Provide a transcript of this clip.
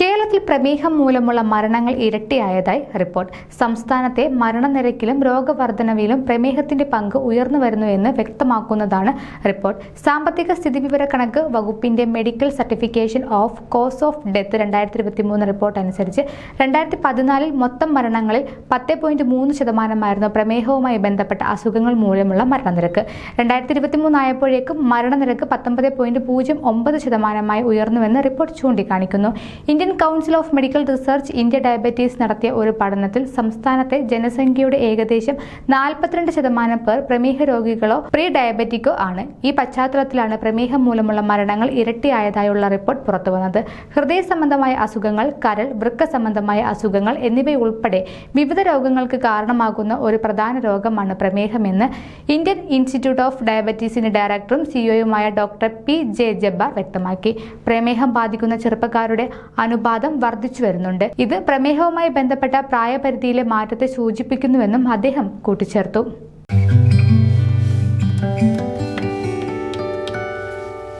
കേരളത്തിൽ പ്രമേഹം മൂലമുള്ള മരണങ്ങൾ ഇരട്ടിയായതായി റിപ്പോർട്ട്. സംസ്ഥാനത്തെ മരണനിരക്കിലും രോഗവർദ്ധനവിലും പ്രമേഹത്തിന്റെ പങ്ക് ഉയർന്നു വരുന്നുവെന്ന് വ്യക്തമാക്കുന്നതാണ് റിപ്പോർട്ട്. സാമ്പത്തിക സ്ഥിതിവിവരക്കണക്ക് വകുപ്പിന്റെ medical certification of cause of death രണ്ടായിരത്തി ഇരുപത്തി മൂന്ന് റിപ്പോർട്ട് അനുസരിച്ച് രണ്ടായിരത്തി പതിനാലിൽ മൊത്തം മരണങ്ങളിൽ പത്ത് പോയിന്റ് മൂന്ന് ശതമാനമായിരുന്നു പ്രമേഹവുമായി ബന്ധപ്പെട്ട അസുഖങ്ങൾ മൂലമുള്ള മരണനിരക്ക്. രണ്ടായിരത്തി ഇരുപത്തി മൂന്നായപ്പോഴേക്കും മരണനിരക്ക് പത്തൊമ്പത് പോയിന്റ് പൂജ്യം ഒമ്പത് ശതമാനമായി ഉയർന്നുവെന്ന് റിപ്പോർട്ട് ചൂണ്ടിക്കാണിക്കുന്നു. Indian council of medical research India diabetes നടത്തിയ ഒരു പഠനത്തിൽ സംസ്ഥാനത്തെ ജനസംഖ്യയുടെ ഏകദേശം നാൽപ്പത്തിരണ്ട് ശതമാനം പേർ പ്രമേഹ രോഗികളോ പ്രീ ഡയബറ്റിക്കോ ആണ്. ഈ പശ്ചാത്തലത്തിലാണ് പ്രമേഹം മൂലമുള്ള മരണങ്ങൾ ഇരട്ടിയായതായുള്ള റിപ്പോർട്ട് പുറത്തുവന്നത്. ഹൃദയ സംബന്ധമായ അസുഖങ്ങൾ കരൾ വൃക്ക സംബന്ധമായ അസുഖങ്ങൾ എന്നിവയുൾപ്പെടെ വിവിധ രോഗങ്ങൾക്ക് കാരണമാകുന്ന ഒരു പ്രധാന രോഗമാണ് പ്രമേഹമെന്ന് ഇന്ത്യൻ ഇൻസ്റ്റിറ്റ്യൂട്ട് ഓഫ് ഡയബറ്റീസിന്റെ ഡയറക്ടറും സിഇഒയുമായ ഡോക്ടർ പി ജെ ജബ്ബാർ വ്യക്തമാക്കി. പ്രമേഹം ബാധിക്കുന്ന ചെറുപ്പക്കാരുടെ അനുപാതം വർദ്ധിച്ചു വരുന്നുണ്ട്. ഇത് പ്രമേഹവുമായി ബന്ധപ്പെട്ട പ്രായപരിധിയിലെ മാറ്റത്തെ സൂചിപ്പിക്കുന്നുവെന്നും അദ്ദേഹം കൂട്ടിച്ചേർത്തു.